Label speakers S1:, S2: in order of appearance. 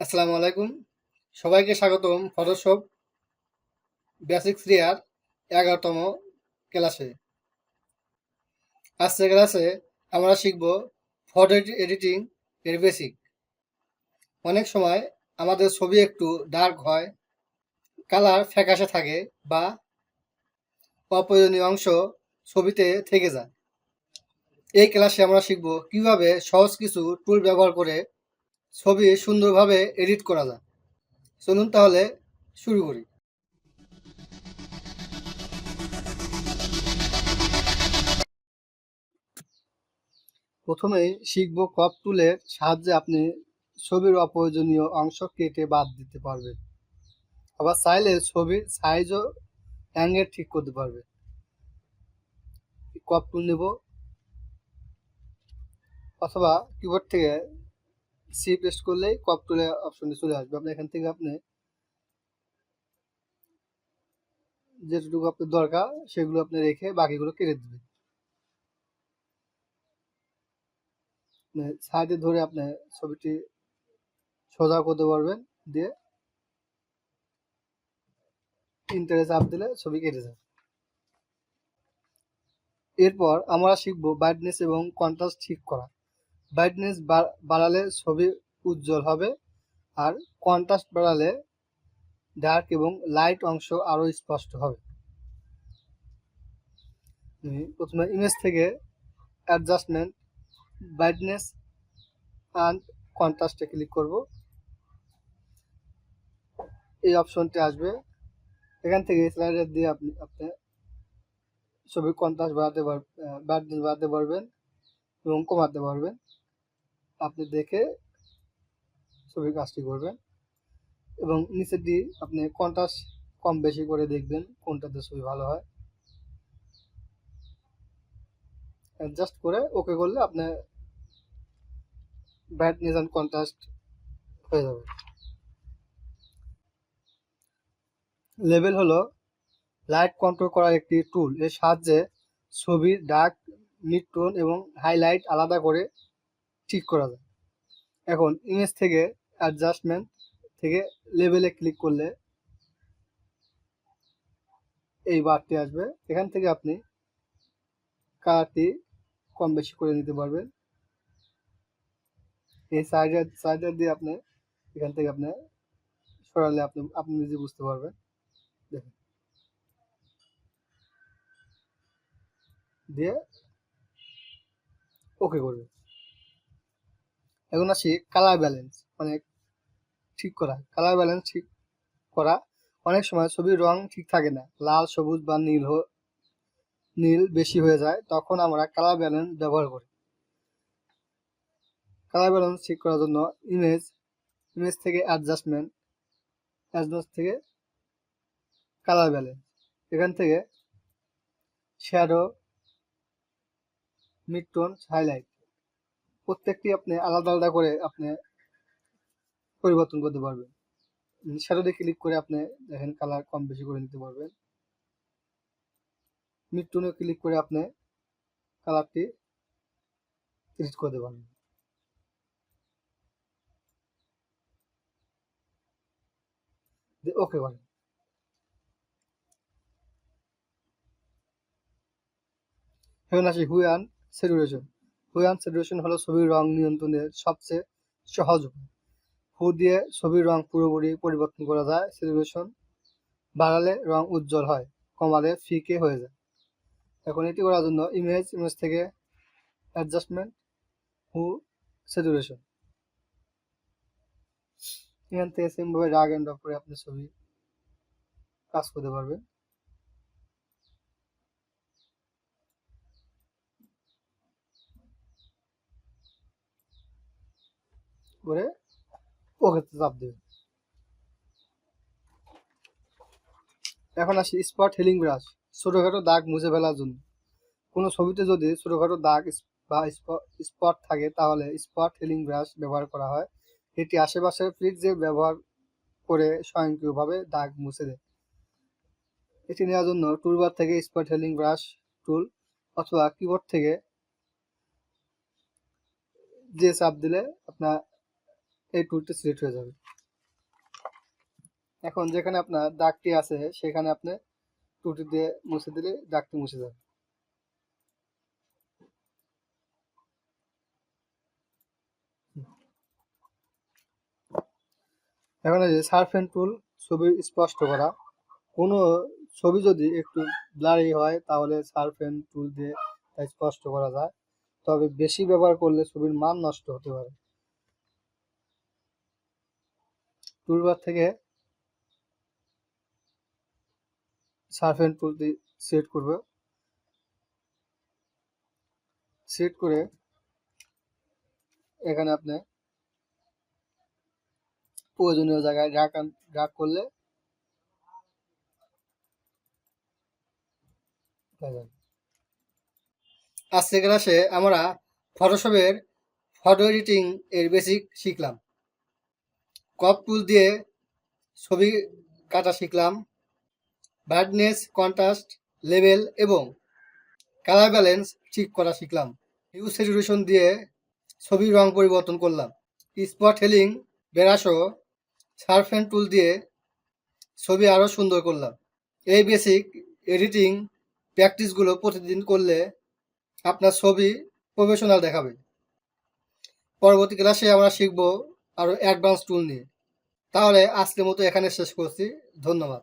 S1: আসসালামু আলাইকুম। সবাইকে স্বাগতম ফটোশপ বেসিক থ্রিয়ার এগারোতম ক্লাসে। আজকের ক্লাসে আমরা শিখব ফটো এডিটিং এর বেসিক অনেক সময় আমাদের ছবি একটু ডার্ক হয় কালার ফ্যাকাশে থাকে বা অপ্রয়োজনীয় অংশ ছবিতে থেকে যায়। এই ক্লাসে আমরা শিখব কীভাবে সহজ কিছু টুল ব্যবহার করে ছবি সুন্দরভাবে এডিট করা যায়। চলুন তাহলে শুরু করি। প্রথমেই শিখব ক্রপ টুলের সাহায্যে আপনি ছবির অপ্রয়োজনীয় অংশ কেটে বাদ দিতে পারবেন। আবার চাইলে ছবির সাইজ ও অ্যাঙ্গেল ঠিক করতে পারবে। ক্রপ টুল নেব। অথবা কিবোর্ড থেকে সি প্রেস করলেই ক্রপ টুলে অপশনটি চলে আসবে। আপনি এখান থেকে আপনি যেটুকু আপনার দরকার, সেগুলো আপনি রেখে বাকিগুলো কেটে দিবেন। সাইডে ধরে আপনি ছবিটি সোজা করতে পারবেন, দিয়ে ইন্টারে চাপ দিলে ছবি কেটে যাবে। এরপর আমরা শিখব ব্রাইটনেস এবং কন্ট্রাস্ট ঠিক করা। ব্রাইটনেস বাড়ালে ছবি উজ্জ্বল হবে আর কন্ট্রাস্ট বাড়ালে ডার্ক এবং লাইট অংশ আরও স্পষ্ট হবে। প্রথমে ইমেজ থেকে অ্যাডজাস্টমেন্ট ব্রাইটনেস অ্যান্ড কন্ট্রাস্টে ক্লিক করব। এই অপশনটি আসবে। এখান থেকে স্লাইডার দিয়ে আপনি আপনি ছবির কন্ট্রাস্ট বাড়াতে পারবেন ব্রাইটনেস বাড়াতে পারবেন এবং কমাতে পারবেন। আপনি দেখে ছবির কাজটি করবেন এবং নিচের দিয়ে আপনি কন্ট্রাস্ট কম বেশি করে দেখবেন কোনটাতে ছবি ভালো হয়। অ্যাডজাস্ট করে ওকে করলে আপনার ব্রাইটনেস অ্যান্ড কন্ট্রাস্ট হয়ে যাবে। লেভেল হলো লাইট কন্ট্রোল করার একটি টুল এর সাহায্যে ছবির ডার্ক মিড টোন এবং হাইলাইট আলাদা করে ঠিক করা যায়। এখন ইমেজ থেকে অ্যাডজাস্টমেন্ট থেকে লেভেলে ক্লিক করলে এই বারটি আসবে। এখান থেকে আপনি কালারটি কম বেশি করে নিতে পারবেন। এই সাইডার সাইডার দিয়ে আপনি এখান থেকে আপনি সরালে আপনি আপনি নিজে বুঝতে পারবেন। দেখুন। দিয়ে ওকে করবে এখন আসি কালার ব্যালেন্স মানে ঠিক করা কালার ব্যালেন্স ঠিক করা। অনেক সময় ছবির রং ঠিক থাকে না, লাল, সবুজ বা নীল নীল বেশি হয়ে যায়, তখন আমরা কালার ব্যালেন্স ব্যবহার করি। কালার ব্যালেন্স ঠিক করার জন্য ইমেজ ইমেজ থেকে অ্যাডজাস্টমেন্ট অ্যাডজাস্ট থেকে কালার ব্যালেন্স এখান থেকে শ্যাডো মিড টোন হাইলাইট প্রত্যেকটি আপনি আলাদা আলাদা করে আপনি পরিবর্তন করতে পারবেন। শ্যাডোতে ক্লিক করে আপনি দেখেন কালার কম বেশি করে নিতে পারবেন। মিড ক্লিক করে আপনি কালারটি এডিট করতে পারবেন ওকে করেন এখন আসি হুয়ান স্যাচুরেশন হুয়ান স্যাচুরেশন হলো ছবির রং নিয়ন্ত্রণের সবচেয়ে সহজ উপায়। হু দিয়ে ছবির রং পুরোপুরি পরিবর্তন করা যায় স্যাচুরেশন বাড়ালে রং উজ্জ্বল হয়, কমালে ফিকে হয়ে যায়। এখন এটি করার জন্য ইমেজ ইমেজ থেকে অ্যাডজাস্টমেন্ট হু স্যাচুরেশন এখান থেকে সেমভাবে রাগ অ্যান্ড করে আপনি ছবি কাজ করতে পারবেন। করে ওকে চাপ দেবেন। এখন আসি স্পট হিলিং ব্রাশ ছোটোখাটো দাগ মুছে ফেলার জন্য। কোনো ছবিতে যদি ছোটোখাটো দাগ বা স্পট থাকে, তাহলে স্পট হিলিং ব্রাশ ব্যবহার করা হয়। এটি আশেপাশের ফ্রিজে ব্যবহার করে স্বয়ংক্রিয়ভাবে দাগ মুছে দেয়। এটি নেওয়ার জন্য টুলবার থেকে স্পট হিলিং ব্রাশ টুল অথবা কিবোর্ড থেকে যে চাপ দিলে আপনার এই টুলটি সিলেক্ট হয়ে যাবে। এখন যেখানে আপনার দাগটি আছে, সেখানে আপনি টুলটি দিয়ে মুছে দিলে দাগটি মুছে যাবে। এখন এই যে সার্ফেন টুল ছবি স্পষ্ট করা। কোনো ছবি যদি একটু ব্লারি হয়, তাহলে সার্ফেন টুল দিয়ে স্পষ্ট করা যায়। তবে বেশি ব্যবহার করলে ছবির মান নষ্ট হতে পারে। টুলবার থেকে সার্ফেন টুল দিয়ে সেট করবে সেট করে এখানে আপনি প্রয়োজনীয় জায়গায় ড্রাগ ড্রাগ করলে। আজকে ক্লাসে আমরা ফটোশপের ফটো এডিটিং এর বেসিক শিখলাম কপ টুল দিয়ে ছবি কাটা শিখলাম। ব্রাইটনেস কন্ট্রাস্ট লেভেল এবং কালার ব্যালেন্স ঠিক করা শিখলাম। হিউ স্যাচুরেশন দিয়ে ছবির রং পরিবর্তন করলাম। স্পট হেলিং বেরাসো সার্ফেন টুল দিয়ে ছবি আরও সুন্দর করলাম। এই বেসিক এডিটিং প্র্যাকটিসগুলো প্রতিদিন করলে আপনার ছবি প্রফেশনাল দেখাবে। পরবর্তী ক্লাসে আমরা শিখব আরও অ্যাডভান্স টুল নিয়ে। তাহলে আজকের মতো এখানে শেষ করছি। ধন্যবাদ।